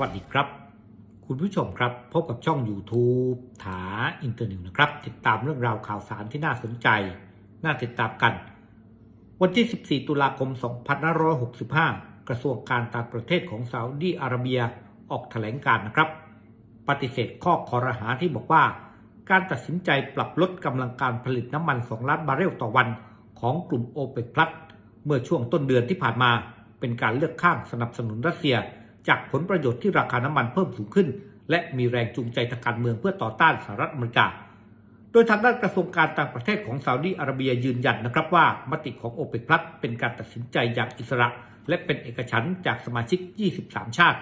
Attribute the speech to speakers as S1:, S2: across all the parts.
S1: วัสดีครับ คุณผู้ชมครับ พบกับช่อง YouTube ถาอินเตอร์นิวนะครับ ติดตามเรื่องราวข่าวสารที่น่าสนใจ น่าติดตามกัน วันที่ 14 ตุลาคม 2565 กระทรวงการต่างประเทศของซาอุดีอาระเบียออกแถลงการนะครับ ปฏิเสธข้อคอรหาที่บอกว่า การตัดสินใจปรับลดกำลังการผลิตน้ำมัน 2 ล้านบาร์เรลต่อวันของกลุ่มโอเปกพลัสเมื่อช่วงต้นเดือนที่ผ่านมา เป็นการเลือกข้างสนับสนุนรัสเซีย จากผลประโยชน์ที่ราคาน้ำมันเพิ่มสูงขึ้น และมีแรงจูงใจทางการเมืองเพื่อต่อต้านสหรัฐอเมริกา โดยทางด้านกระทรวงการต่างประเทศของซาอุดีอาระเบียยืนยันนะครับว่ามติของโอเปกพลัสเป็นการตัดสินใจอย่างอิสระ และเป็นเอกฉันท์จากสมาชิก 23 ชาติ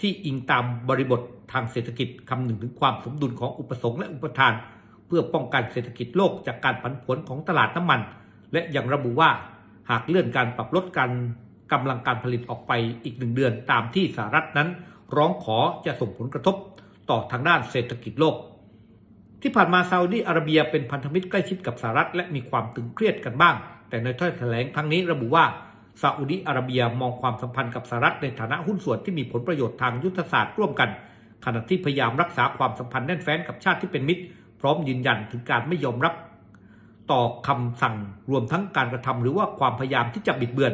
S1: ที่อิงตามบริบททางเศรษฐกิจคำนึงถึงความสมดุลของอุปสงค์และอุปทาน เพื่อป้องกันเศรษฐกิจโลกจากการผันผวนของตลาดน้ำมัน และยังระบุว่าหากเลื่อนการปรับลดการ กำลังการผลิตออกไปอีกหนึ่งเดือนตามที่สหรัฐนั้น ร้องขอจะส่งผลกระทบต่อทางด้านเศรษฐกิจโลก ที่ผ่านมาซาอุดีอาระเบียเป็นพันธมิตรใกล้ชิดกับสหรัฐและมีความตึงเครียดกันบ้าง แต่ในถ้อยแถลงครั้งนี้ระบุว่าซาอุดีอาระเบียมองความสัมพันธ์กับสหรัฐในฐานะหุ้นส่วนที่มีผลประโยชน์ทางยุทธศาสตร์ร่วมกันขณะที่พยายามรักษาความสัมพันธ์แน่นแฟ้นกับชาติที่เป็นมิตร พร้อมยืนยันถึงการไม่ยอมรับ ต่อคำสั่งรวมทั้งการกระทำหรือว่าความพยายามที่จะบิดเบือน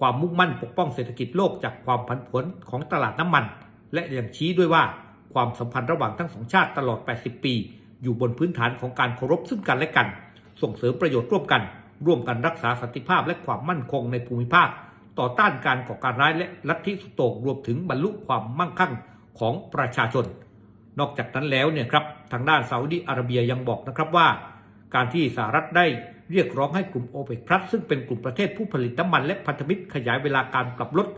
S1: ความมุ่งมั่นปกป้องเศรษฐกิจโลกจากความผันผวนของตลาดน้ำมัน และยังชี้ด้วยว่าความสัมพันธ์ระหว่างทั้งสองชาติตลอด 80 ปี อยู่บนพื้นฐานของการเคารพซึ่งกันและกัน ส่งเสริมประโยชน์ร่วมกัน ร่วมกันรักษาสันติภาพและความมั่นคงในภูมิภาค ต่อต้านการก่อการร้ายและลัทธิสุโต่งรวมถึงบรรลุความมั่งคั่งของประชาชน นอกจากนั้นแล้วเนี่ยครับทางด้านซาอุดีอาระเบียยังบอกนะครับว่า การที่สหรัฐได้ เรียกร้องให้กลุ่มโอเปกพลัสซึ่งเป็นกลุ่มประเทศผู้ผลิตน้ำมันและพันธมิตรขยายเวลาการปรับลด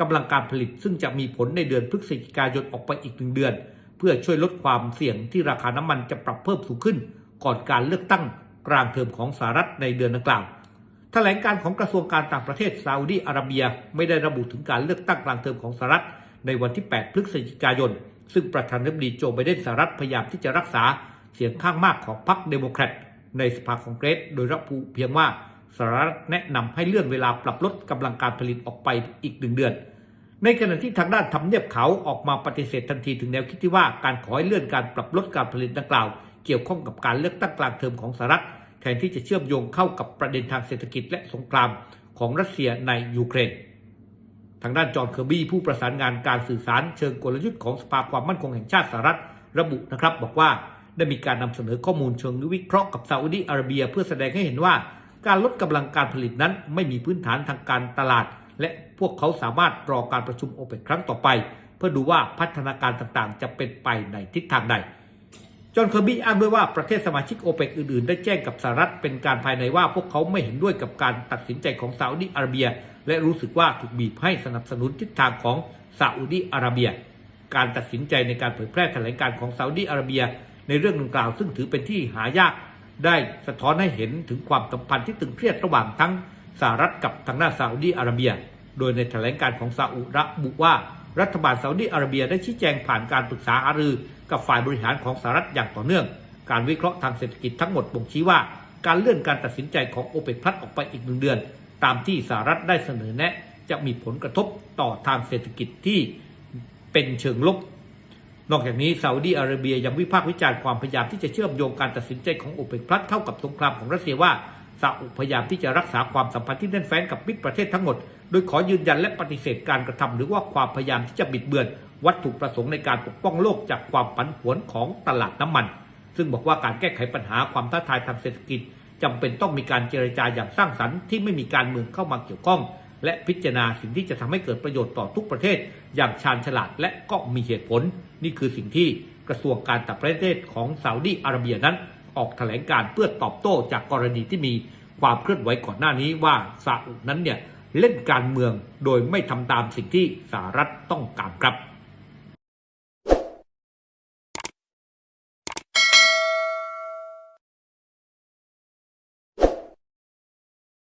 S1: กำลังการผลิต ซึ่งจะมีผลในเดือนพฤศจิกายนออกไปอีกหนึ่งเดือน เพื่อช่วยลดความเสี่ยงที่ราคาน้ำมันจะปรับเพิ่มสูงขึ้น ก่อนการเลือกตั้งกลางเทอมของสหรัฐในเดือนดังกล่าวแถลงการของกระทรวงการต่างประเทศซาอุดีอาระเบียไม่ได้ระบุถึงการเลือกตั้งกลางเทอมของสหรัฐในวันที่ 8 พฤศจิกายน ซึ่งประธานาธิบดีโจไบเดนสหรัฐพยายามที่จะรักษาเสียงข้างมากของพรรคเดโมแครต ในสภาคองเกรส โดยระบุเพียงว่าสหรัฐแนะนำให้เลื่อนเวลาปรับลดกำลังการผลิตออกไปอีกหนึ่งเดือน ในขณะที่ทางด้านทำเนียบเขาออกมาปฏิเสธทันทีถึงแนวคิดที่ว่าการขอให้เลื่อนการปรับลดการผลิตดังกล่าว เกี่ยวข้องกับการเลือกตั้งกลางเทอมของสหรัฐแทนที่จะเชื่อมโยงเข้ากับประเด็นทางเศรษฐกิจและสงครามของรัสเซียในยูเครน ทางด้านจอห์นเคอร์บี้ผู้ประสานงานการสื่อสารเชิงกลยุทธ์ของสภาความมั่นคงแห่งชาติสหรัฐ ระบุนะครับบอกว่า ได้มีการนำเสนอข้อมูลเชิงวิเคราะห์กับซาอุดีอาระเบีย เพื่อแสดงให้เห็นว่า การลดกำลังการผลิตนั้นไม่มีพื้นฐานทางการตลาด และพวกเขาสามารถรอการประชุมโอเปกครั้งต่อไป เพื่อดูว่าพัฒนาการต่างๆ จะเป็นไปในทิศทางใดจอห์นเคอร์บี้อ้างด้วยว่าประเทศสมาชิกโอเปกอื่นๆ ได้แจ้งกับสหรัฐเป็นการภายในว่าพวกเขาไม่เห็นด้วยกับการตัดสินใจของซาอุดีอาระเบีย และรู้สึกว่าถูกบีบให้สนับสนุนทิศทางของซาอุดีอาระเบีย การตัดสินใจในการเผยแพร่แถลงการของซาอุดีอาระเบีย ในเรื่องดังกล่าว ซึ่งถือเป็นที่หายากได้สะท้อนให้เห็นถึงความสัมพันธ์ที่ตึงเครียดระหว่างทั้งสหรัฐกับทางด้าซาอุดีอาระเบีย โดยในแถลงการของซาอุระบุว่า รัฐบาลซาอุดีอาระเบียได้ชี้แจงผ่านการปรึกษาหารือ กับฝ่ายบริหารของสหรัฐอย่างต่อเนื่อง การวิเคราะห์ทางเศรษฐกิจทั้งหมดบ่งชี้ว่า การเลื่อนการตัดสินใจของโอเปกพลัสออกไปอีกหนึ่งเดือน ตามที่สหรัฐได้เสนอแนะ จะมีผลกระทบต่อทางเศรษฐกิจที่เป็นเชิงลบ นอกจากนี้ซาอุดีอาระเบียยังวิพากษ์วิจารณ์ความพยายามที่จะเชื่อมโยงการตัดสินใจของโอเปกพลัสเข้ากับสงครามของรัสเซียว่าซาอุพยายามที่จะรักษาความสัมพันธ์ที่แน่นแฟ้นกับมิตรประเทศทั้งหมด โดยขอยืนยันและปฏิเสธการกระทำหรือว่าความพยายามที่จะบิดเบือน วัตถุประสงค์ในการปกป้องโลกจากความผันผวนของตลาดน้ำมัน ซึ่งบอกว่าการแก้ไขปัญหาความท้าทายทางเศรษฐกิจจำเป็นต้องมีการเจรจาอย่างสร้างสรรค์ที่ไม่มีการเมืองเข้ามาเกี่ยวข้อง และพิจารณาสิ่งที่จะทำให้เกิดประโยชน์ต่อทุกประเทศ อย่างชาญฉลาดและก็มีเหตุผล นี่คือสิ่งที่กระทรวงการต่างประเทศของซาอุดีอาระเบียนั้น ออกแถลงการเพื่อตอบโต้จากกรณีที่มีความเคลื่อนไหวก่อนหน้านี้ว่าซาอุนั้นเนี่ยเล่นการเมืองโดยไม่ทำตามสิ่งที่สหรัฐต้องการครับ